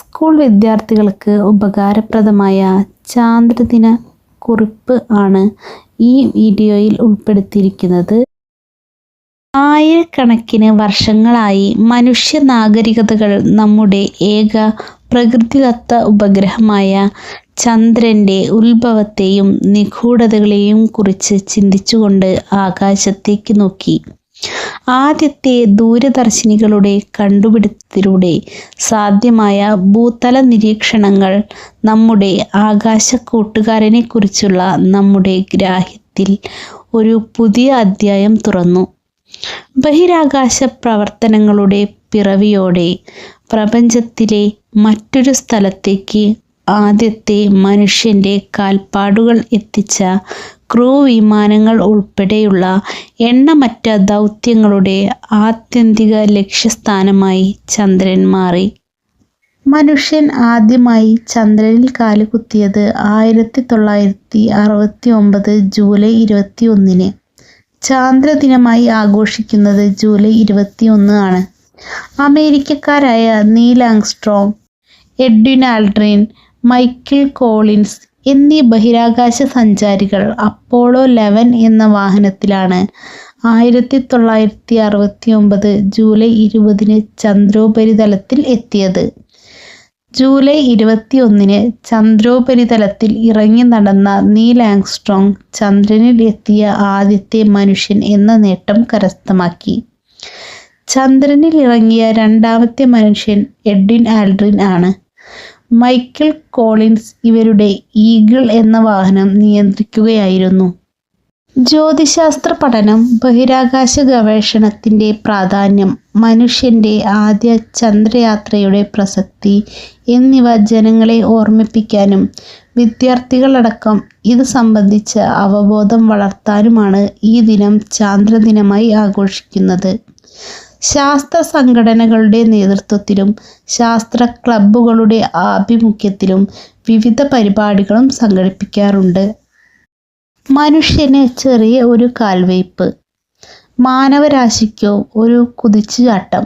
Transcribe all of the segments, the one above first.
School വിദ്യാർത്ഥികൾക്ക് ഉപകാരപ്രദമായ ചാന്ദ്രദിന കുറിപ്പ് ആണ് ഈ വീഡിയോയിൽ ഉൾപ്പെടുത്തിയിരിക്കുന്നത്. ആയിരക്കണക്കിന് വർഷങ്ങളായി മനുഷ്യ നാഗരികതകൾ നമ്മുടെ ഏക പ്രകൃതിദത്ത ഉപഗ്രഹമായ ചന്ദ്രന്റെ ഉത്ഭവത്തെയും നിഗൂഢതകളെയും കുറിച്ച് ചിന്തിച്ചുകൊണ്ട് ആകാശത്തേക്ക് നോക്കി. ആദ്യത്തെ ദൂരദർശിനികളുടെ കണ്ടുപിടുത്തത്തിലൂടെ സാധ്യമായ ഭൂതല നിരീക്ഷണങ്ങൾ നമ്മുടെ ആകാശക്കൂട്ടുകാരനെക്കുറിച്ചുള്ള നമ്മുടെ ഗ്രാഹ്യത്തിൽ ഒരു പുതിയ അധ്യായം തുറന്നു. ബഹിരാകാശ പ്രവർത്തനങ്ങളുടെ പിറവിയോടെ പ്രപഞ്ചത്തിലെ മറ്റൊരു സ്ഥലത്തേക്ക് ആദ്യത്തെ മനുഷ്യന്റെ കാൽപ്പാടുകൾ എത്തിച്ച ക്രൂ വിമാനങ്ങൾ ഉൾപ്പെടെയുള്ള എണ്ണമറ്റ ദൗത്യങ്ങളുടെ ആത്യന്തിക ലക്ഷ്യസ്ഥാനമായി ചന്ദ്രൻ മാറി. മനുഷ്യൻ ആദ്യമായി ചന്ദ്രനിൽ കാലുകുത്തിയത് ആയിരത്തി തൊള്ളായിരത്തി അറുപത്തി ഒമ്പത് ജൂലൈ ഇരുപത്തി ഒന്നിന് ചാന്ദ്രദിനമായി ആഘോഷിക്കുന്നത് ജൂലൈ ഇരുപത്തി ഒന്ന് ആണ്. അമേരിക്കക്കാരായ Neil Armstrong Edwin Aldrin Michael Collins എന്നീ ബഹിരാകാശ സഞ്ചാരികൾ അപ്പോളോ ലെവൻ എന്ന വാഹനത്തിലാണ് ആയിരത്തി തൊള്ളായിരത്തി അറുപത്തി ഒമ്പത് ജൂലൈ ഇരുപതിന് ചന്ദ്രോപരിതലത്തിൽ എത്തിയത്. ജൂലൈ ഇരുപത്തി ഒന്നിന് ചന്ദ്രോപരിതലത്തിൽ ഇറങ്ങി നടന്ന നീൽ ആങ്സ്ട്രോങ് ചന്ദ്രനിൽ എത്തിയ ആദ്യത്തെ മനുഷ്യൻ എന്ന നേട്ടം കരസ്ഥമാക്കി. ചന്ദ്രനിൽ ഇറങ്ങിയ രണ്ടാമത്തെ മനുഷ്യൻ എഡ്വിൻ ആൽഡ്രിൻ ആണ്. മൈക്കിൾ കോളിൻസ് ഇവരുടെ ഈഗിൾ എന്ന വാഹനം നിയന്ത്രിക്കുകയായിരുന്നു. ജ്യോതിശാസ്ത്ര പഠനം ബഹിരാകാശ ഗവേഷണത്തിന്റെ പ്രാധാന്യം മനുഷ്യന്റെ ആദ്യ ചന്ദ്രയാത്രയുടെ പ്രസക്തി എന്നിവ ജനങ്ങളെ ഓർമ്മിപ്പിക്കാനും വിദ്യാർത്ഥികളടക്കം ഇത് സംബന്ധിച്ച അവബോധം വളർത്താനുമാണ് ഈ ദിനം ചാന്ദ്രദിനമായി ആഘോഷിക്കുന്നത്. ശാസ്ത്ര സംഘടനകളുടെ നേതൃത്വത്തിലും ശാസ്ത്ര ക്ലബ്ബുകളുടെ ആഭിമുഖ്യത്തിലും വിവിധ പരിപാടികളും സംഘടിപ്പിക്കാറുണ്ട്. മനുഷ്യന് ചെറിയ ഒരു കാൽവയ്പ് മാനവരാശിക്കോ ഒരു കുതിച്ചുചാട്ടം.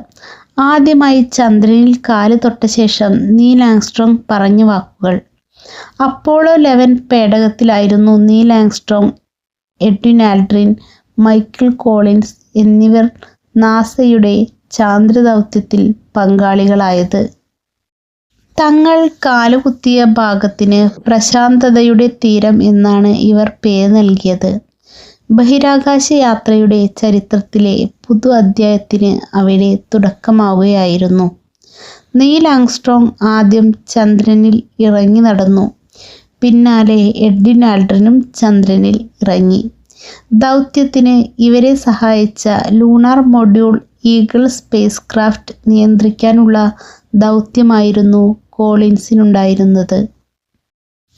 ആദ്യമായി ചന്ദ്രനിൽ കാൽ തൊട്ട ശേഷം നീൽ ആങ്സ്ട്രോങ് പറഞ്ഞ വാക്കുകൾ. Apollo eleven പേടകത്തിലായിരുന്നു Neil Armstrong Edwin Aldrin Michael Collins എന്നിവർ നാസയുടെ ചാന്ദ്രദൗത്യത്തിൽ പങ്കാളികളായത്. തങ്ങൾ കാലുകുത്തിയ ഭാഗത്തിന് പ്രശാന്തതയുടെ തീരം എന്നാണ് ഇവർ പേര് നൽകിയത്. ബഹിരാകാശ യാത്രയുടെ ചരിത്രത്തിലെ പുതു അധ്യായത്തിന് അവിടെ തുടക്കമാവുകയായിരുന്നു. നീൽ ആങ്സ്ട്രോങ് ആദ്യം ചന്ദ്രനിൽ ഇറങ്ങി നടന്നു. പിന്നാലെ എഡ്വിൻ ആൽഡ്രനും ചന്ദ്രനിൽ ഇറങ്ങി. ദൗത്യത്തിന് ഇവരെ സഹായിച്ച lunar module Eagle spacecraft നിയന്ത്രിക്കാനുള്ള ദൗത്യമായിരുന്നു കോളിൻസിനുണ്ടായിരുന്നത്.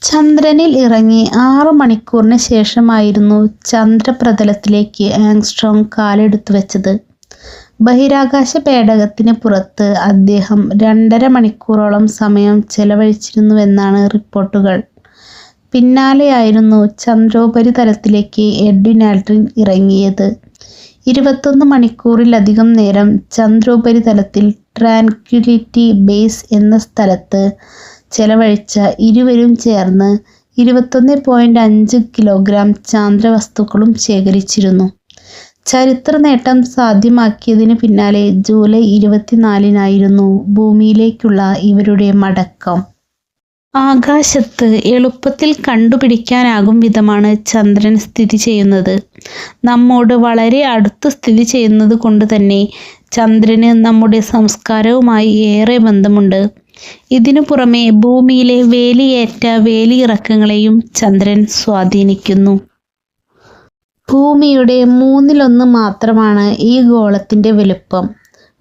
ചന്ദ്രനിൽ ഇറങ്ങി ആറു മണിക്കൂറിന് ശേഷമായിരുന്നു ചന്ദ്രപ്രതലത്തിലേക്ക് ആങ്സ്ട്രോങ് കാലെടുത്തു വെച്ചത്. ബഹിരാകാശ പേടകത്തിന് പുറത്ത് അദ്ദേഹം രണ്ടര മണിക്കൂറോളം സമയം ചെലവഴിച്ചിരുന്നുവെന്നാണ് റിപ്പോർട്ടുകൾ. പിന്നാലെയായിരുന്നു ചന്ദ്രോപരിതലത്തിലേക്ക് എഡ്വിൻ ആൽഡ്രിൻ ഇറങ്ങിയത്. ഇരുപത്തൊന്ന് മണിക്കൂറിലധികം നേരം ചന്ദ്രോപരിതലത്തിൽ ട്രാൻക്വിലിറ്റി ബേസ് എന്ന സ്ഥലത്ത് ചെലവഴിച്ച ഇരുവരും ചേർന്ന് ഇരുപത്തൊന്ന് പോയിന്റ് അഞ്ച് കിലോഗ്രാം ചാന്ദ്രവസ്തുക്കളും ശേഖരിച്ചിരുന്നു. ചരിത്ര നേട്ടം സാധ്യമാക്കിയതിന് പിന്നാലെ ജൂലൈ ഇരുപത്തിനാലിനായിരുന്നു ഭൂമിയിലേക്കുള്ള ഇവരുടെ മടക്കം. ആകാശത്ത് എളുപ്പത്തിൽ കണ്ടുപിടിക്കാനാകും വിധമാണ് ചന്ദ്രൻ സ്ഥിതി ചെയ്യുന്നത്. നമ്മോട് വളരെ അടുത്ത് സ്ഥിതി ചെയ്യുന്നത് കൊണ്ട് തന്നെ ചന്ദ്രന് നമ്മുടെ സംസ്കാരവുമായി ഏറെ ബന്ധമുണ്ട്. ഇതിനു പുറമെ ഭൂമിയിലെ വേലിയേറ്റ വേലിയിറക്കങ്ങളെയും ചന്ദ്രൻ സ്വാധീനിക്കുന്നു. ഭൂമിയുടെ മൂന്നിലൊന്ന് മാത്രമാണ് ഈ ഗോളത്തിന്റെ വലുപ്പം.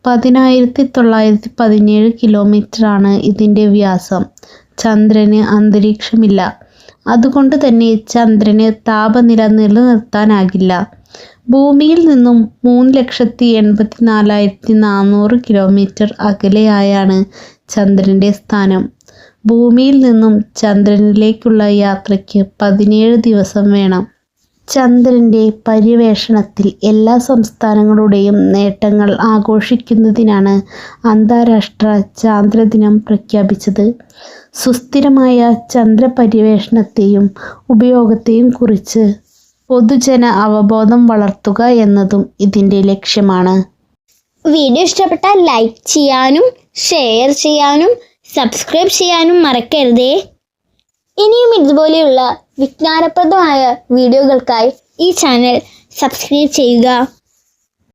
പതിനായിരത്തി തൊള്ളായിരത്തി പതിനേഴ് കിലോമീറ്ററാണ് ഇതിന്റെ വ്യാസം. ചന്ദ്രന് അന്തരീക്ഷമില്ല. അതുകൊണ്ട് തന്നെ ചന്ദ്രന് താപനില നിലനിർത്താനാകില്ല. ഭൂമിയിൽ നിന്നും മൂന്ന് ലക്ഷത്തി എൺപത്തി നാലായിരത്തി നാനൂറ് കിലോമീറ്റർ അകലെയായാണ് ചന്ദ്രന്റെ സ്ഥാനം. ഭൂമിയിൽ നിന്നും ചന്ദ്രനിലേക്കുള്ള യാത്രയ്ക്ക് പതിനേഴ് ദിവസം വേണം. ചന്ദ്രന്റെ പര്യവേഷണത്തിൽ എല്ലാ സംസ്ഥാനങ്ങളുടെയും നേട്ടങ്ങൾ ആഘോഷിക്കുന്നതിനാണ് അന്താരാഷ്ട്ര ചാന്ദ്രദിനം പ്രഖ്യാപിച്ചത്. സുസ്ഥിരമായ ചന്ദ്രപര്യവേഷണത്തെയും ഉപയോഗത്തെയും കുറിച്ച് പൊതുജന അവബോധം വളർത്തുക എന്നതും ഇതിന്റെ ലക്ഷ്യമാണ്. വീഡിയോ ഇഷ്ടപ്പെട്ടാൽ ലൈക്ക് ചെയ്യാനും ഷെയർ ചെയ്യാനും സബ്സ്ക്രൈബ് ചെയ്യാനും മറക്കരുതേ ഇനിയും ഇതുപോലെയുള്ള വിജ്ഞാനപ്രദമായ വീഡിയോകൾക്കായി ഈ ചാനൽ സബ്സ്ക്രൈബ് ചെയ്യുക